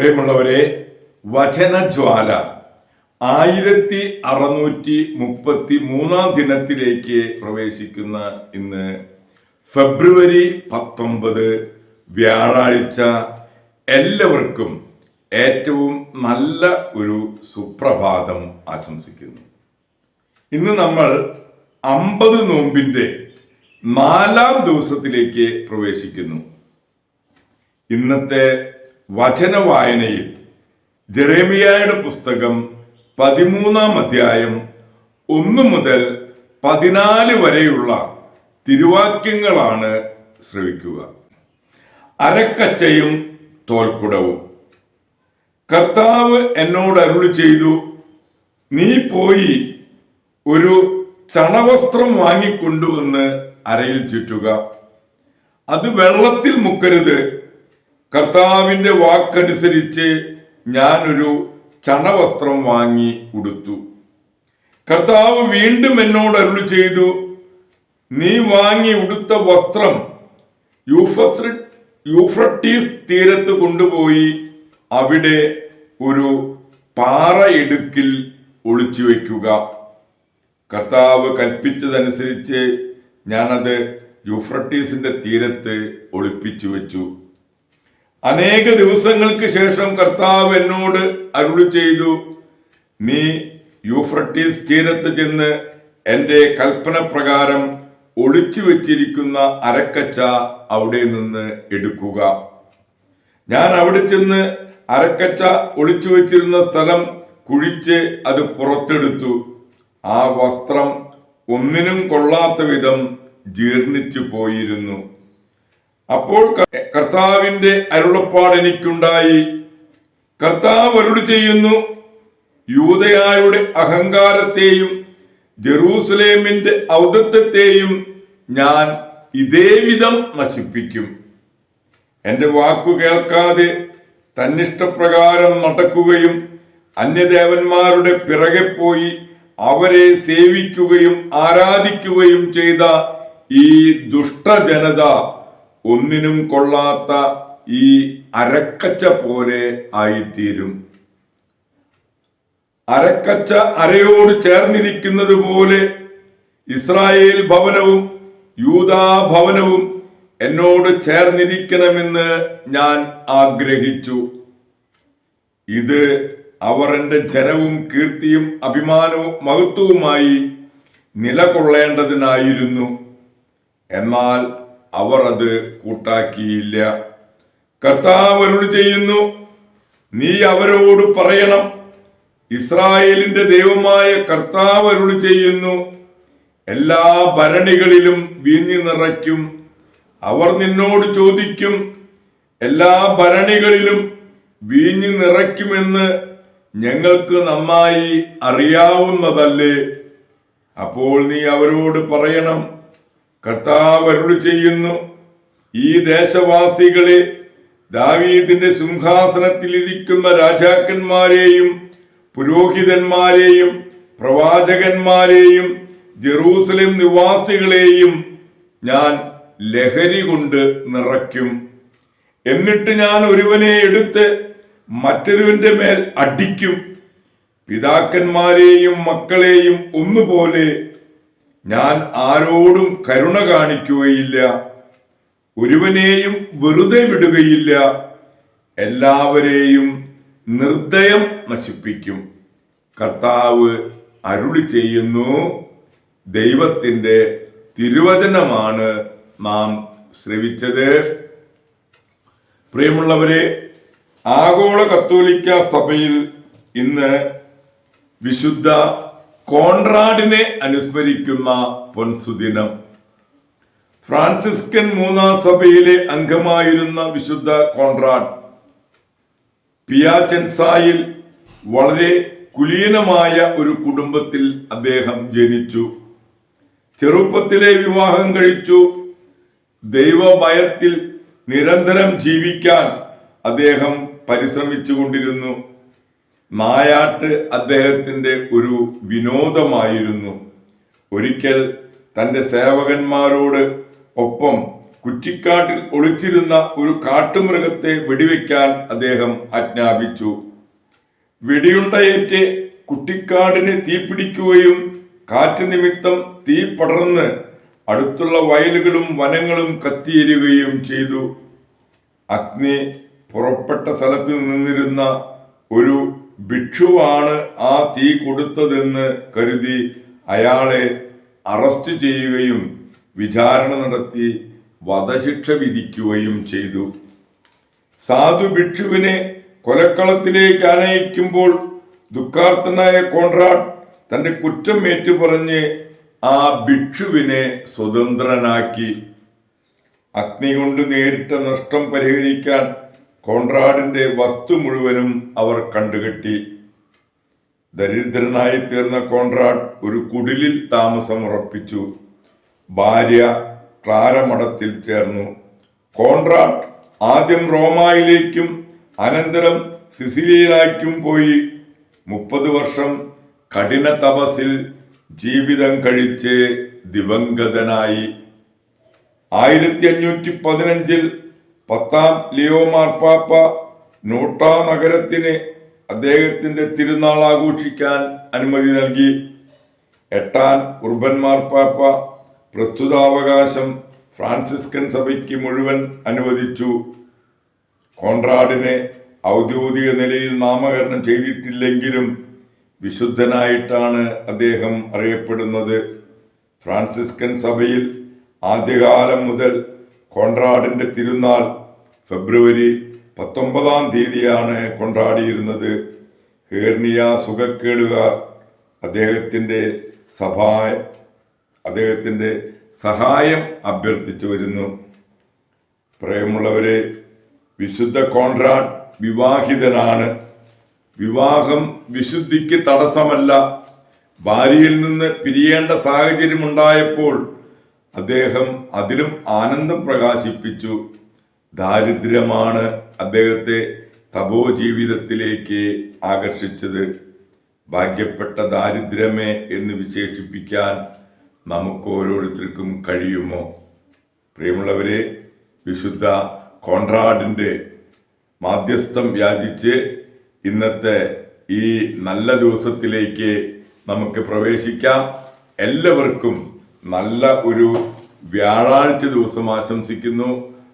പ്രിയമുള്ളവരെ വചനജ്വാല ആയിരത്തി അറുന്നൂറ്റി മുപ്പത്തി മൂന്നാം ദിനത്തിലേക്ക് പ്രവേശിക്കുന്ന ഇന്ന് ഫെബ്രുവരി പത്തൊമ്പത് വ്യാഴാഴ്ച എല്ലാവർക്കും ഏറ്റവും നല്ല ഒരു സുപ്രഭാതം ആശംസിക്കുന്നു. ഇന്ന് നമ്മൾ അമ്പത് നോമ്പിന്റെ നാലാം ദിവസത്തിലേക്ക് പ്രവേശിക്കുന്നു. ഇന്നത്തെ വചന വായനയിൽ ജെറേമിയായുടെ പുസ്തകം പതിമൂന്നാം അധ്യായം ഒന്ന് മുതൽ പതിനാല് വരെയുള്ള തിരുവാക്യങ്ങളാണ് ശ്രവിക്കുക. അരക്കച്ചയും തോൽക്കുടവും. കർത്താവ് എന്നോട് അരുളി ചെയ്തു നീ പോയി ഒരു ചണവസ്ത്രം വാങ്ങിക്കൊണ്ടുവന്ന് അരയിൽ ചുറ്റുക. അത് വെള്ളത്തിൽ മുക്കരുത്. കർത്താവിന്റെ വാക്കനുസരിച്ച് ഞാനൊരു ചണവസ്ത്രം വാങ്ങി ഉടുത്തു. കർത്താവ് വീണ്ടും എന്നോട് അരുളി ചെയ്തു നീ വാങ്ങി ഉടുത്ത വസ്ത്രം യൂഫ്രട്ടീസ് തീരത്ത് കൊണ്ടുപോയി അവിടെ ഒരു പാറയിടുക്കിൽ ഒളിച്ചു വയ്ക്കുക. കർത്താവ് കൽപ്പിച്ചതനുസരിച്ച് ഞാനത് യൂഫ്രട്ടീസിന്റെ തീരത്ത് ഒളിപ്പിച്ചു വെച്ചു. അനേക ദിവസങ്ങൾക്ക് ശേഷം കർത്താവ് എന്നോട് അരുളി ചെയ്തു നീ യൂഫ്രട്ടീസ് തീരത്ത് ചെന്ന് എന്റെ കൽപ്പന പ്രകാരം ഒളിച്ചു വെച്ചിരിക്കുന്ന അരക്കച്ച അവിടെ നിന്ന് എടുക്കുക. ഞാൻ അവിടെ ചെന്ന് അരക്കച്ച ഒളിച്ചു വെച്ചിരുന്ന സ്ഥലം കുഴിച്ച് അത് പുറത്തെടുത്തു. ആ വസ്ത്രം ഒന്നിനും കൊള്ളാത്ത വിധം ജീർണിച്ചു പോയിരുന്നു. അപ്പോൾ കർത്താവിന്റെ അരുളപ്പാട് എനിക്കുണ്ടായി. കർത്താവ് അരുളി ചെയ്യുന്നു യൂതയായുടെ അഹങ്കാരത്തെയും ജെറൂസലേമിന്റെ ഔദത്വത്തെയും ഞാൻ ഇതേവിധം നശിപ്പിക്കും. എന്റെ വാക്കു കേൾക്കാതെ തന്നിഷ്ടപ്രകാരം നടക്കുകയും അന്യദേവന്മാരുടെ പിറകെ പോയി അവരെ സേവിക്കുകയും ആരാധിക്കുകയും ചെയ്ത ഈ ദുഷ്ടജനത ഒന്നിനും കൊള്ളാത്ത ഈ അരക്കച്ച പോലെ ആയിത്തീരും. അരക്കച്ച അരയോട് ചേർന്നിരിക്കുന്നത് പോലെ ഇസ്രായേൽ ഭവനവും യൂതാ ഭവനവും എന്നോട് ചേർന്നിരിക്കണമെന്ന് ഞാൻ ആഗ്രഹിച്ചു. ഇത് അവർ എന്റെ ജനവും കീർത്തിയും അഭിമാനവും മഹത്വവുമായി നിലകൊള്ളേണ്ടതിനായിരുന്നു. എന്നാൽ അവർ അത് കൂട്ടാക്കിയില്ല. കർത്താവ് ചെയ്യുന്നു നീ അവരോട് പറയണം. ഇസ്രായേലിന്റെ ദൈവമായ കർത്താവ് ചെയ്യുന്നു എല്ലാ ഭരണികളിലും വീഞ്ഞു നിറയ്ക്കും. അവർ നിന്നോട് ചോദിക്കും എല്ലാ ഭരണികളിലും വീഞ്ഞു നിറയ്ക്കുമെന്ന് ഞങ്ങൾക്ക് നന്നായി അറിയാവുന്നതല്ലേ. അപ്പോൾ നീ അവരോട് പറയണം കർത്താവ് അരുളി ചെയ്യുന്നു. ഈ ദേശവാസികളെ ദാവീദിന്റെ സിംഹാസനത്തിലിരിക്കുന്ന രാജാക്കന്മാരെയും പുരോഹിതന്മാരെയും പ്രവാചകന്മാരെയും ജെറൂസലേം നിവാസികളെയും ഞാൻ ലഹരി കൊണ്ട് നിറയ്ക്കും. എന്നിട്ട് ഞാൻ ഒരുവനെ എടുത്ത് മറ്റൊരുവന്റെ മേൽ അടിക്കും. പിതാക്കന്മാരെയും മക്കളെയും ഒന്നുപോലെ ഞാൻ ആരോടും കരുണ കാണിക്കുകയില്ല. ഒരുവനെയും വെറുതെ വിടുകയില്ല. എല്ലാവരെയും നിർദ്ദയം നശിപ്പിക്കും. കർത്താവ് അരുളി ചെയ്യുന്നു ദൈവത്തിന്റെ തിരുവചനമാണ് നാം ശ്രവിച്ചത്. പ്രിയമുള്ളവരെ ആഗോള കത്തോലിക്ക സഭയിൽ ഇന്ന് വിശുദ്ധ കോൺറാഡിനെ അനുസ്മരിക്കുന്ന പൊൻസുദിനം. ഫ്രാൻസിസ്കൻ മൂന്നാം സഭയിലെ അംഗമായിരുന്ന വിശുദ്ധ കോൺറാഡ് പിയാചെൻസായിൽ വളരെ കുലീനമായ ഒരു കുടുംബത്തിൽ അദ്ദേഹം ജനിച്ചു. ചെറുപ്പത്തിലെ വിവാഹം കഴിച്ചു. ദൈവഭയത്തിൽ നിരന്തരം ജീവിക്കാൻ അദ്ദേഹം പരിശ്രമിച്ചു കൊണ്ടിരുന്നു നായാട്ട് അദ്ദേഹത്തിന്റെ ഒരു വിനോദമായിരുന്നു. ഒരിക്കൽ തന്റെ സേവകന്മാരോട് ഒപ്പം കുറ്റിക്കാട്ടിൽ ഒളിച്ചിരുന്ന ഒരു കാട്ടുമൃഗത്തെ വെടിവെക്കാൻ അദ്ദേഹം ആജ്ഞാപിച്ചു. വെടിയുണ്ടയേറ്റ് കുട്ടിക്കാടിന് തീപിടിക്കുകയും കാറ്റ് നിമിത്തം തീ പടർന്ന് അടുത്തുള്ള വയലുകളും വനങ്ങളും കത്തിയേരുകയും ചെയ്തു. അഗ്നി പുറപ്പെട്ട സ്ഥലത്ത് നിന്നിരുന്ന ഒരു ഭിക്ഷുവാണ് ആ തീ കൊടുത്തതെന്ന് കരുതി അയാളെ അറസ്റ്റ് ചെയ്യുകയും വിചാരണ നടത്തി വധശിക്ഷ വിധിക്കുകയും ചെയ്തു. സാധു ഭിക്ഷുവിനെ കൊലക്കളത്തിലേക്ക് അനയിക്കുമ്പോൾ ദുഃഖാർത്ഥനായ കോൺറാഡ് തന്റെ കുറ്റം ഏറ്റുപറഞ്ഞ് ആ ഭിക്ഷുവിനെ സ്വതന്ത്രനാക്കി. അഗ്നി കൊണ്ട് നേരിട്ട നഷ്ടം പരിഹരിക്കാൻ കോൺറാഡിന്റെ വസ്തു മുഴുവനും അവർ കണ്ടുകെട്ടി. ദരിദ്രനായി തീർന്ന കോൺറാഡ് ഒരു കുടിലിൽ താമസം ഉറപ്പിച്ചു ഭാര്യ ക്ലാരമഠത്തിൽ ചേർന്നു. കോൺറാഡ് ആദ്യം റോമായിലേക്കും അനന്തരം സിസിലിയിലേക്കും പോയി. മുപ്പത് വർഷം കഠിന തപസിൽ ജീവിതം കഴിച്ച് ദിവംഗതനായി. ആയിരത്തി അഞ്ഞൂറ്റി പതിനഞ്ചിൽ പത്താം ലിയോ മാർപ്പാപ്പ നോട്ട നഗരത്തിന് അദ്ദേഹത്തിന്റെ തിരുനാൾ ആഘോഷിക്കാൻ അനുമതി നൽകി. എട്ടാൻ ഉർബൻ മാർപ്പാപ്പ പ്രസ്തുതാവകാശം ഫ്രാൻസിസ്കൻ സഭയ്ക്ക് മുഴുവൻ അനുവദിച്ചു. കോൺറാഡിനെ ഔദ്യോഗിക നിലയിൽ നാമകരണം ചെയ്തിട്ടില്ലെങ്കിലും വിശുദ്ധനായിട്ടാണ് അദ്ദേഹം അറിയപ്പെടുന്നത്. ഫ്രാൻസിസ്കൻ സഭയിൽ ആദ്യകാലം മുതൽ കോൺറാഡിന്റെ തിരുനാൾ ഫെബ്രുവരി പത്തൊമ്പതാം തീയതിയാണ് കൊണ്ടാടിയിരുന്നത്. ഹേർണിയ സുഖക്കേടുകാർ അദ്ദേഹത്തിന്റെ സഭായ അദ്ദേഹത്തിന്റെ സഹായം അഭ്യർത്ഥിച്ചു വരുന്നു. പ്രേമുള്ളവരെ വിശുദ്ധ കോൺറാഡ് വിവാഹിതനാണ്. വിവാഹം വിശുദ്ധിക്ക് തടസ്സമല്ല. ഭാര്യയിൽ നിന്ന് പിരിയേണ്ട സാഹചര്യമുണ്ടായപ്പോൾ അദ്ദേഹം അതിലും ആനന്ദം പ്രകാശിപ്പിച്ചു. ദാരിദ്ര്യമാണ് അദ്ദേഹത്തെ തപോ ജീവിതത്തിലേക്ക് ആകർഷിച്ചത്. ഭാഗ്യപ്പെട്ട ദാരിദ്ര്യമേ എന്ന് വിശേഷിപ്പിക്കാൻ നമുക്ക് ഓരോരുത്തർക്കും കഴിയുമോ? പ്രിയമുള്ളവരെ വിശുദ്ധ കോൺറാഡിന്റെ മാധ്യസ്ഥം യാചിച്ച് ഇന്നത്തെ ഈ നല്ല ദിവസത്തിലേക്ക് നമുക്ക് പ്രവേശിക്കാം. എല്ലാവർക്കും നല്ല ഒരു വ്യാഴാഴ്ച ദിവസം ആശംസിക്കുന്നു.